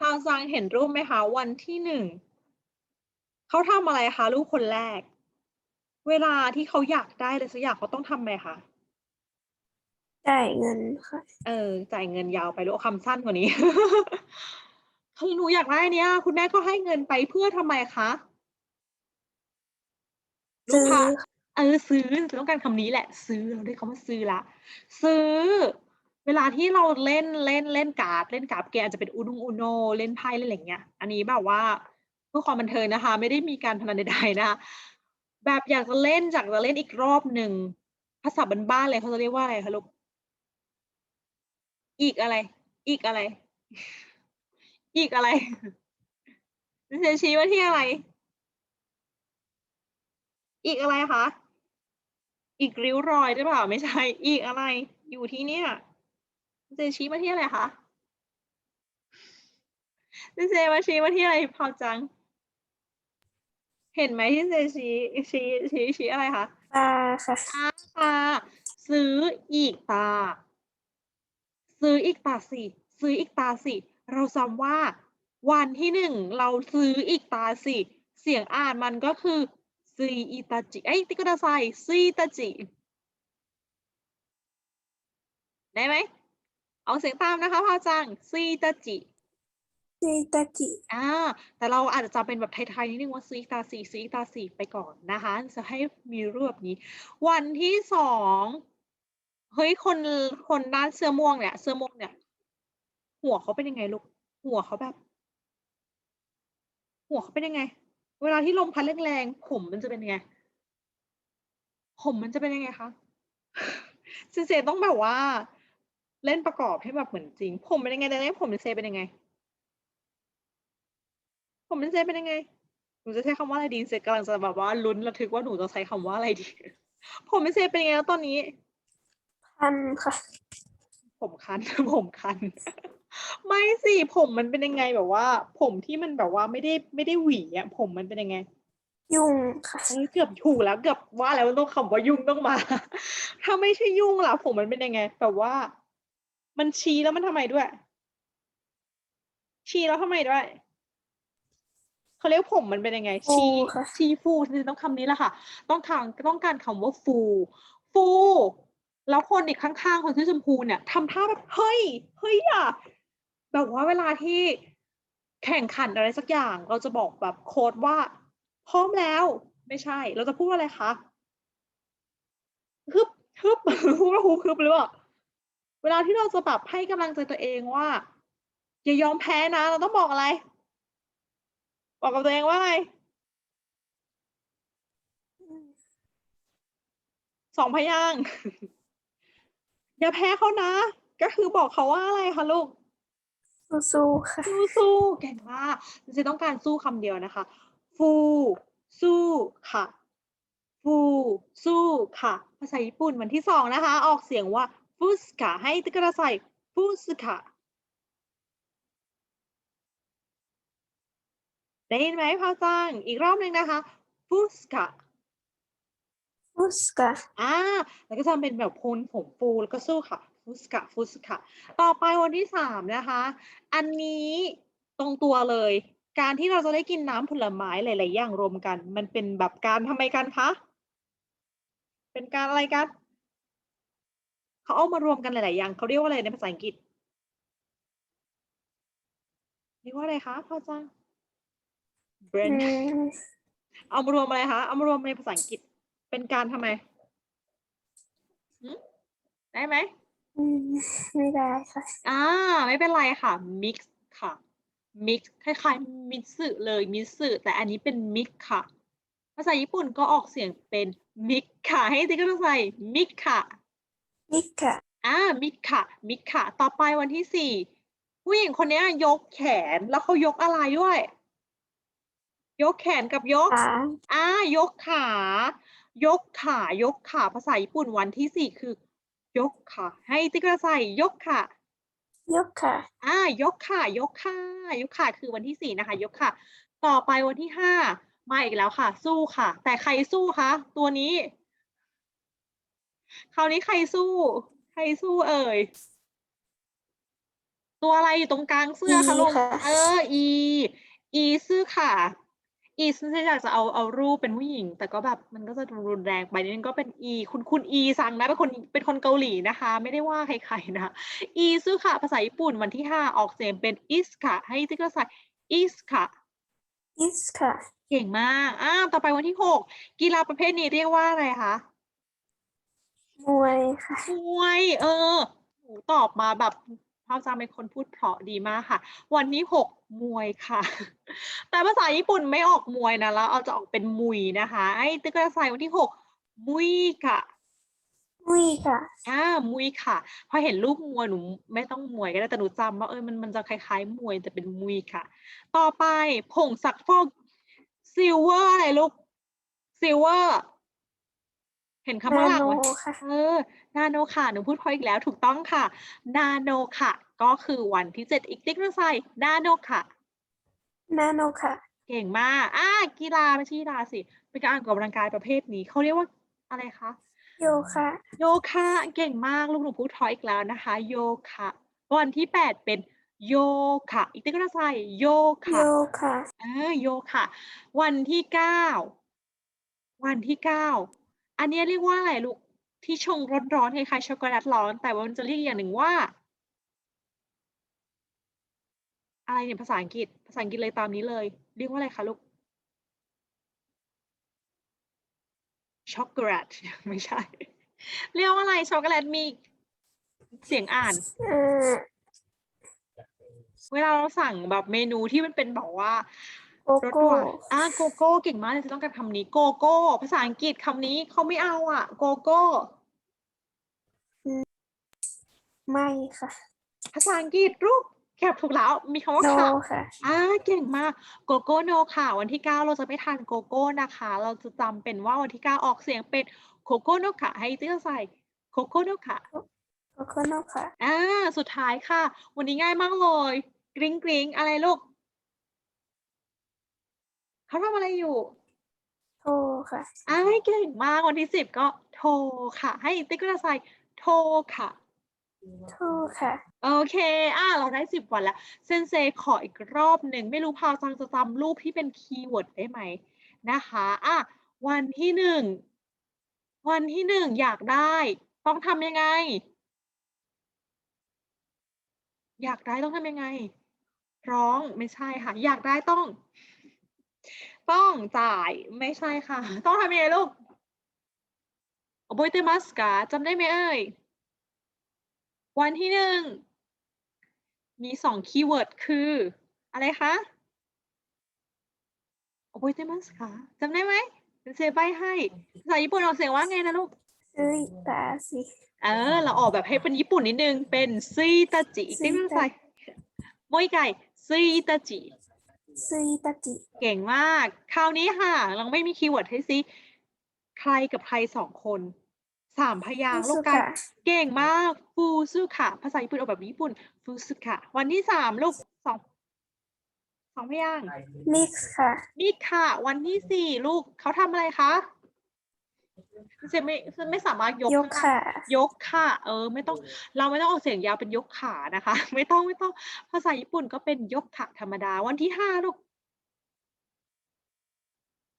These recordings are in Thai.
ฮาวซังเห็นรูปไหมคะ วันที่หนึ่งเขาทำอะไรคะลูกคนแรก เวลาที่เขาอยากได้อะไรสักอย่างเขาต้องทำอะไรคะจ่ายเงินค่ะ เออ จ่ายเงินยาวไปลูกเอาคำสั้นกว่านี้ คือหนูอยากได้เนี้ยคุณแม่ก็ให้เงินไปเพื่อทำไมคะลูซื้กอค้าเออซื้อต้องการคำนี้แหละ ซื้อเราได้คำว่าซื้อละ ซื้อ เวลาที่เราเล่นเล่นเล่นการ์ดเล่นการ์ดเกมอาจจะเป็นอูนุงอูโนเล่นไพ่เล่นอะไรเงี้ย อันนี้แบบว่าเพื่อความบันเทิงนะคะ ไม่ได้มีการพนันใดๆนะคะแบบอยากจะเล่นอยากจะเล่นอีกรอบหนึ่งภาษาบ้านๆเลยเขาจะเรียกว่าอะไรคะลูกอีกอะไร อีกอะไร อีกอะไรเซชี้ว่าที่อะไร อีกอะไรคะอีกริ้วรอยหรือเปล่าไม่ใช่ อีกอะไร อยู่ที่เนี่ย เจชี้มาที่อะไรคะเจมาชี้มาที่อะไรพอจัง เห็นไหมที่เจชี้ชี้ชี้ชี้อะไรคะตาค่ะตาตาซื้ออีกตา ซื้ออีกตาสิซื้ออีกตาสิเราจำว่า วันที่หนึ่งเราซื้ออีกตาสิเสียงอ่านมันก็คือซีอิตาจิไอ้ยติกระไซซีตาจิได้ไหม เอาเสียงตามนะคะพ่อจังซีตาจิซีตาจิอ่าแต่เราอาจจะจำเป็นแบบไทยๆนิดนึงว่าซีตาสีซีตาสีไปก่อนนะคะ จะให้มีรูปแบบนี้ วันที่สองเฮ้ยคนคนด้านเสื้อม่วงเนี่ย เสื้อม่วงเนี่ย หัวเขาเป็นยังไงลูกหัวเขาแบบ หัวเขาเป็นยังไง เวลาที่ลมพัดแรงๆผมมันจะเป็นยังไง ผมมันจะเป็นยังไงคะเซเซต้องแบบว่า เล่นประกอบให้แบบเหมือนจริง ผมเป็นยังไงแต่เนี่ยผมเซเป็นยังไง ผมเป็นเซเป็นยังไงหนูจะใช้คำว่าอะไรดีเซกำลังจะแบบว่าลุ้นระทึกว่าหนูจะใช้คำว่าอะไรดี ผมเป็นเซเป็นยังไงแล้วตอนนี้พันค่ะ ผมคันผมคัน ไม่สิผมมันเป็นยังไงแบบว่า ผมที่มันแบบว่าไม่ได้ไม่ได้หวีอะผมมันเป็นยังไงยุ่งค่ะเออเกือบถูกแล้วเกือบว่าแล้วต้องคำว่ายุ่งต้องมา ถ้าไม่ใช่ยุ่งล่ะผมมันเป็นยังไงแบบว่า มันชี้แล้วมันทำไมด้วย ชี้แล้วทำไมด้วยเขาเรียกผมมันเป็นยังไงฟูชี้ค่ะชี้ฟูคือต้องคำนี้แหละค่ะ ต้องทางต้องการคำว่าฟู ฟู แล้วคนอีกข้างๆคนที่อชมพูเนี่ยทำท่าแบบเฮ้ยเฮ้ยอะแบบว่าเวลาที่แข่งขันอะไรสักอย่าง เราจะบอกแบบโค้ดว่า พร้อมแล้ว ไม่ใช่ เราจะพูดว่าอะไรคะฮึบฮึบพูดว่าฮูบฮึบหรือเปล่า เวลาที่เราจะแบบให้กำลังใจตัวเองว่า อย่ายอมแพ้นะ เราต้องบอกอะไร บอกกับตัวเองว่าอะไรสองพยางค์อย่าแพ้เขานะ ก็คือบอกเขาว่าอะไรคะลูก สู้ๆค่ะสู้สู้เก่งมากจริงๆต้องการสู้คำเดียวนะคะ ฟูสู้ค่ะ ฟูสู้ค่ะ ภาษาญี่ปุ่นวันที่สองนะคะ ออกเสียงว่า ฟุสกะให้ตะกระใส่ฟุสกะได้ยินไหมพาวจังอีกรอบหนึ่งนะคะฟุสกะฟุสกะอ่าแล้วก็ทำเป็นแบบโพนผมฟูแล้วก็สู้ค่ะฟุสกะฟุสกะต่อไปวันที่สามนะคะ อันนี้ตรงตัวเลย การที่เราจะได้กินน้ำผลไม้หลาย ๆ อย่างรวมกัน มันเป็นแบบการทำไมกันคะ เป็นการอะไรกัน เขาเอามารวมกันหลาย ๆ อย่างเขาเรียกว่าอะไรในภาษาอังกฤษเรียกว่าอะไรคะพ่อจ้างอื blend มเอามารวมอะไรคะเอามารวมในภาษาอังกฤษ เป็นการทำไมหึได้ไหมอืมไม่ได้ค่ะอ่าไม่เป็นไรค่ะ mix ค่ะ mix คล้ายๆมิสึเลยมิสึแต่อันนี้เป็น mix ค่ะ ภาษาญี่ปุ่นก็ออกเสียงเป็น mix ค่ะ ให้ติ๊กก็ต้องใส่ mix ค่ะ มิกะอ่า mix ค่ะ mix ค่ะ ต่อไปวันที่สี่ผู้หญิงคนเนี้ยยกแขนแล้วเขายกอะไรด้วย ยกแขนกับยกขา อ่ายกขา ยกขา ยกขาภาษาญี่ปุ่นวันที่สี่คือ ยกขาให้ติ๊กกระใส่ยกขายกค่ะ อ่ายกค่ะ ยกค่ะ ยกค่ะ คือวันที่สี่นะคะ ยกค่ะ ต่อไปวันที่ห้ามาอีกแล้วค่ะ สู้ค่ะ แต่ใครสู้คะตัวนี้ คราวนี้ใครสู้ ใครสู้เอ่ย ตัวอะไรอยู่ตรงกลางเสื้อคะ E ลูกค่ะเออ e e ซื่อค่ะ e ซึ่งฉันอยากจะเอาเอารูปเป็นผู้หญิง แต่ก็แบบมันก็จะดูรุนแรงไปนิดนึงก็เป็น e คุณคุณ e สั่งนะเป็นคนเป็นคนเกาหลีนะคะ ไม่ได้ว่าใครๆนะ e ซื่อค่ะภาษาญี่ปุ่นวันที่ห้าออกเสียงเป็น is ค่ะ ให้ติ๊กก็ใส่ is ค่ะ is ค่ะ เก่งมากอ่าต่อไปวันที่หกกีฬาประเภทนี้เรียกว่าอะไรคะ มวยค่ะ มวย เออหนูตอบมาแบบภาพจำเป็นคนพูดเพราะดีมากค่ะ วันที่หกมวยค่ะ แต่ภาษาญี่ปุ่นไม่ออกมวยนะแล้วเอาจะออกเป็นมุยนะคะ ไอ้ตึกกระใสวันที่หกมุยค่ะ มุยค่ะ อ่า มุยค่ะ พอเห็นรูปมวยหนูไม่ต้องมวยก็ได้แต่หนูจำว่าเออมันมันจะคล้ายๆ มวยแต่เป็นมุยค่ะ ต่อไปผงซักฟอกซิลเวอร์อะไรลูกซิลเวอร์ เห็นคำว่านาหลังโนไหมค่ะเออ นาโนค่ะ หนูพูดพออีกแล้วถูกต้องค่ะ นาโนค่ะ ก็คือวันที่เจ็ดอีกติ๊กนึงใส่นาโนค่ะ นาโนค่ะ เก่งมากอ่ากีฬาไม่ใช่กีฬาสิ เป็นการออกกำลังกายประเภทนี้ เขาเรียกว่าอะไรคะ โยคะ โยคะ เก่งมาก ลูกหนูพูดพออีกแล้วนะคะ โยคะ วันที่แปดเป็นโยคะ อีกติ๊กนึงใส่โยโยคะค่ะอ่าโยค่ะวันที่เก้า วันที่เก้า อันเนี้ยเรียกว่าอะไรลูกที่ชงร้อนๆคล้ายๆช็อกโกแลตร้อน แต่ว่ามันจะเรียกอีกอย่างหนึ่งว่า อะไรเนี่ยภาษาอังกฤษ ภาษาอังกฤษเลยตามนี้เลย เรียกว่าอะไรคะลูกช็อกโกแลตไม่ใช่ เรียกว่าอะไรช็อกโกแลตมีเสียงอ่านเอ่อเวลาเราสั่งแบบเมนูที่มันเป็นแบบว่า โกรสโก้หวานอะโกโก้เก่งมากเลยจะต้องการคำนี้โกโก้ภาษาอังกฤษคำนี้เขาไม่เอาอะโกโก้ไม่ค่ะ ภาษาอังกฤษลูกแคบถูกแล้วมีคำว่าโนค่ะค่ะอ่าเก่งมากโกโก้โนค่ะ วันที่9เราจะไม่ทานโกโก้นะคะ เราจะจำเป็นว่าวันที่9ออกเสียงเป็นโคโก้โนค่ะ ให้เตื้อใส่โคโก้โนค่ะโกโก้โนค่ะอ่าสุดท้ายค่ะ วันนี้ง่ายมากเลยกริ๊งกริ๊งอะไรลูก เขาทำอะไรอยู่ โทค่ะอ่าเก่งมากวันที่10ก็โทรค่ะ ให้ติ๊กก็ใส่โทรค่ะ โทค่ะ โอเค อะเราได้สิบวันแล้ว เซนเซขออีกรอบหนึ่ง ไม่รู้พาวจังจะจำรูปที่เป็นคีย์เวิร์ดได้ไหมนะคะ อะ วันที่หนึ่ง วันที่หนึ่งอยากได้ ต้องทำยังไง อยากได้ต้องทำยังไง ร้องไม่ใช่ค่ะ อยากได้ต้อง ต้องจ่ายไม่ใช่ค่ะ ต้องทำยังไงลูกโอบอยเตมัสกาจำได้ไหมเอ่ย วันที่หนึ่ง มีสองคีย์เวิร์ดคือ อะไรคะโอบอยเตมัสกาจำได้ไหมเซใบให้ภาษาญี่ปุ่นออกเสียงว่าไงนะลูกซีตาซิเออ เราออกแบบให้เป็นญี่ปุ่นนิดนึง เป็นซีตาจิติ๊งใส่มวยไก่ซีตาจิ ซุยตาจิเก่งมาก คราวนี้ค่ะ เราไม่มีคีย์เวิร์ดให้ซิใครกับใครสองคน สามพยางค์ลูสุกกันค่ะเก่งมาก ฟูซุค่ะภาษาญี่ปุ่นออกแบบญี่ปุ่น ฟูซุค่ะวันที่สามลูกสองสองพยางค์มิกซ์ค่ะนี่ค่ะ วันที่สี่ลูกเขาทำอะไรคะ จะไม่จะไม่สามารถยกยกข้างล่างค่ะ ยกค่ะ เออ ไม่ต้อง เราไม่ต้องออกเสียงยาวเป็นยกขานะคะ ไม่ต้องไม่ต้อง ภาษาญี่ปุ่นก็เป็นยกขาธรรมดา วันที่ห้าลูก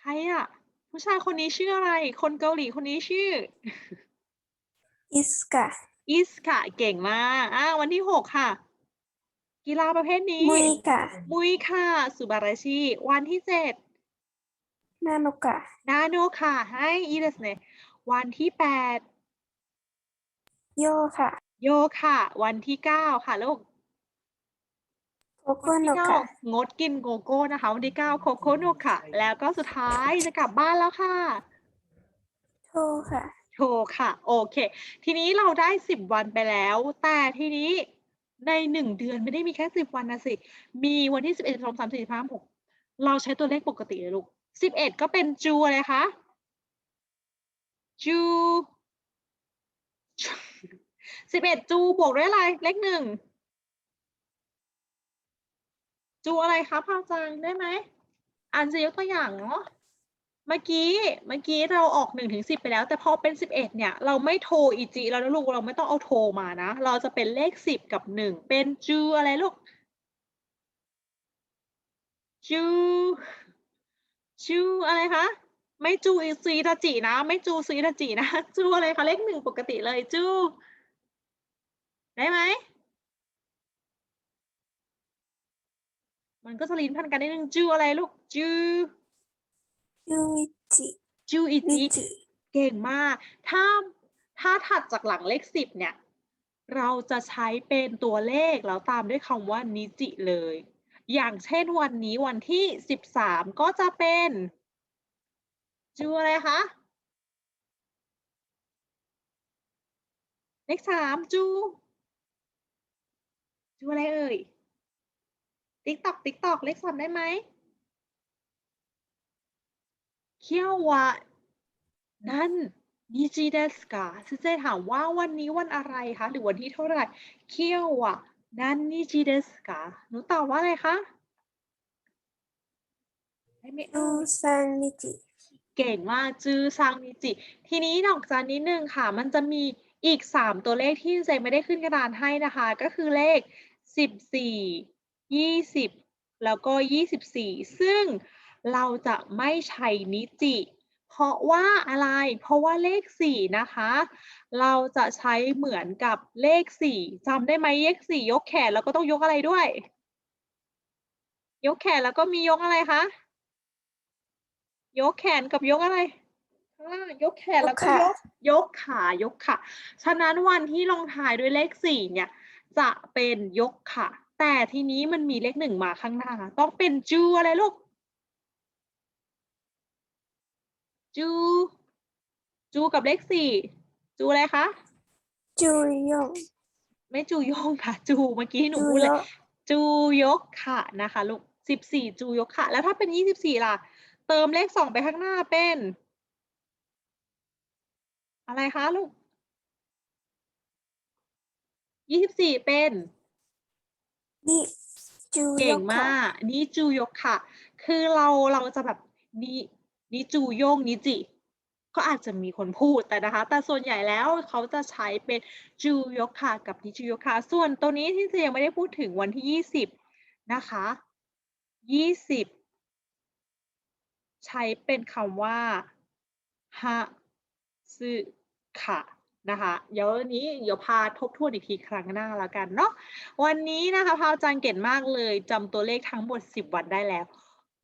ใครอะผู้ชายคนนี้ชื่ออะไร คนเกาหลีคนนี้ชื่อ อิสค่ะอิสค่ะ เก่งมากอ่าวันที่หกค่ะ กีฬาประเภทนี้ มุยค่ะมุยค่ะ สุบาราชิ วันที่เจ็ด นาโนค่ะนาโนค่ะให้อีเดสเนวันที่แปดโยค่ะ โยค่ะ วันที่เก้าค่ะลูกโกโก้วันโนที่เก้าค่ะงดกินโกโก้นะคะ วันที่เก้าโคโคโนค่ะ แล้วก็สุดท้ายจะกลับบ้านแล้วค่ะโทค่ะโชว์ค่ะ โอเค ทีนี้เราได้สิบวันไปแล้ว แต่ทีนี้ในหนึ่งเดือนไม่ได้มีแค่สิบวันนะสิ มีวันที่สิบเอ็ดสองสามสี่ห้าหกเราใช้ตัวเลขปกติเลยลูก สิบเอ็ดก็เป็นจูอะไรคะจูสิบเอ็ดจูบวกด้วยอะไรเลขหนึ่งจูอะไรคะพาจังได้ไหมอ่านจะยกตัวอย่างเนาะเมื่อกี้เมื่อกี้เราออกหนึ่งถึงสิบไปแล้ว แต่พอเป็นสิบเอ็ดเนี่ย เราไม่โทรอีจีแล้วลูกเราไม่ต้องเอาโทรมานะ เราจะเป็นเลขสิบกับหนึ่งเป็นจูอะไรลูกจู จูอะไรคะ ไม่จูอีซีทาจินะ ไม่จูซีทาจินะจูอะไรคะเลขหนึ่งปกติเลยจู ได้ไหมมันก็จะลิ้นพันกันนิดนึงจูอะไรลูกจูยูจิจูอีนิจีจิเก่งมาก ถ้าถ้าถัดจากหลังเลขสิบเนี่ย เราจะใช้เป็นตัวเลขแล้วตามด้วยคำว่านิจิเลย อย่างเช่นวันนี้วันที่สิบสามก็จะเป็นจูอะไรคะ เลขสามจู จูอะไรเอ่ย ติ๊กตอกติ๊กตอกเลขสามได้ไหมเคียววะนั่นนิจิเดสกาซึ่งจะถามว่าวันนี้วันอะไรคะ หรือวันที่เท่าไหร่ เคียววะ นั่นนิจิเดสกาหนูตอบว่าอะไรคะได้ไหมยูเอ่ยซังนิจิ เก่งมากจื้อซังนิจิ ทีนี้นอกจากนิดนึงค่ะ มันจะมีอีกสามตัวเลขที่เจไม่ได้ขึ้นกระดานให้นะคะ ก็คือเลขสิบสี่ยี่สิบแล้วก็ยี่สิบสี่ซึ่งเราจะไม่ใช้นิจิ เพราะว่าอะไร เพราะว่าเลขสี่นะคะ เราจะใช้เหมือนกับเลขสี่จำได้ไหมเลขสี่ยกแขนแล้วก็ต้องยกอะไรด้วย ยกแขนแล้วก็มียกอะไรคะ ยกแขนกับยกอะไรข้างล่างยกแขนแล้วก็ยกยกขายกขา ฉะนั้นวันที่ลงท้ายด้วยเลขสี่เนี่ย จะเป็นยกขา แต่ทีนี้มันมีเลขหนึ่งมาข้างหน้า ต้องเป็นจูอะไรลูก จู จูกับเลขสี่จูอะไรคะจูยง ไม่จูโยงค่ะ จูเมื่อกี้หนูจูพูดโยเลย จูยกค่ะนะคะลูกสิบสี่จูยกค่ะ แล้วถ้าเป็นยี่สิบสี่ล่ะ เติมเลขสองไปข้างหน้าเป็น อะไรคะลูกยี่สิบสี่เป็นนิจูเก่ยงกมากนิจูยกค่ะ คือเราเราจะแบบนิ นิจูโยงนิจิ ก็อาจจะมีคนพูดแต่นะคะ แต่ส่วนใหญ่แล้วเขาจะใช้เป็นจูโยค่ะกับนิจูโยค่ะส่วนตัวนี้ที่เจยังไม่ได้พูดถึงวันที่ยี่สิบนะคะยี่สิบใช้เป็นคำว่าฮะซึค่ะนะคะเดี๋ยวนี้เดี๋ยวพาทบทวนอีกทีครั้งหน้าแล้วกันเนาะวันนี้นะคะพาวจังเก่งมากเลยจำตัวเลขทั้งหมด 10 วันได้แล้ว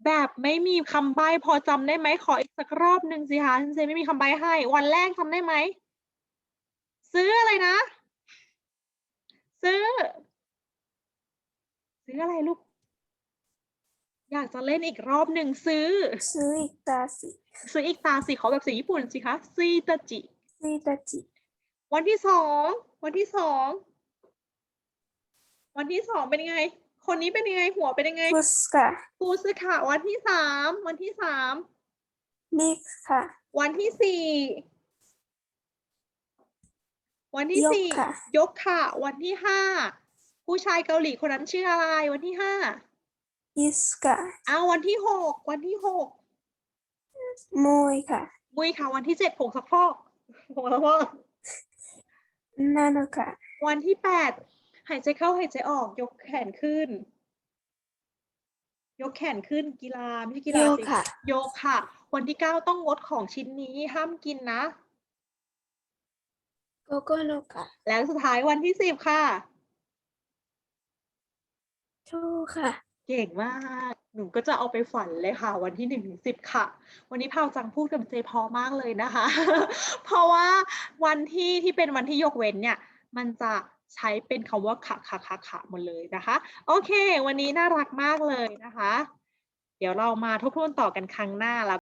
แบบไม่มีคำใบ้พอจำได้ไหมขออีกสักรอบหนึ่งสิคะเซไม่มีคำใบ้ให้ วันแรกจำได้ไหม ซื้ออะไรนะ ซื้อ ซื้ออะไรลูก อยากจะเล่นอีกรอบหนึ่งซื้อ ซื้ออิตาสิซื้ออีกตาสิขอแบบเสียงญี่ปุ่นสิคะซีตาจิซิตาจิ วันที่สอง วันที่สอง วันที่สองเป็นยังไง คนนี้เป็นยังไงหัวเป็นยังไงฟุสกะฟูซึค่ะ วันที่สามวันที่สามนิกค่ะ วันที่สี่วันที่ยกสี่ค่ะยกค่ะ วันที่ห้าผู้ชายเกาหลีคนนั้นชื่ออะไร วันที่ห้าอิสกะเอาวันที่หกวันที่หกมวยค่ะมุยค่ะ วันที่เจ็ดผงซักฟอกผงซักฟอกนาโนกะวันที่แปดหายใจเข้าหายใจออกยกแขนขึ้น ยกแขนขึ้นกีฬาไม่ใช่กีโยฬาสิค่ะโยกค่ะวันที่เก้าต้องงดของชิ้นนี้ห้ามกินนะ โกโก้โนกะแล้วสุดท้ายวันที่สิบค่ะโชค่ะ เก่งมาก หนูก็จะเอาไปฝันเลยค่ะ วันที่หนึ่งถึงสิบค่ะ วันนี้พาวจังพูดกับเจพอมากเลยนะคะ เพราะว่าวันที่ที่เป็นวันที่ยกเว้นเนี่ย มันจะ ใช้เป็นคำว่าขะขะขะขะหมดเลยนะคะ โอเค วันนี้น่ารักมากเลยนะคะ เดี๋ยวเรามาทบทวนต่อกันครั้งหน้าแล้ว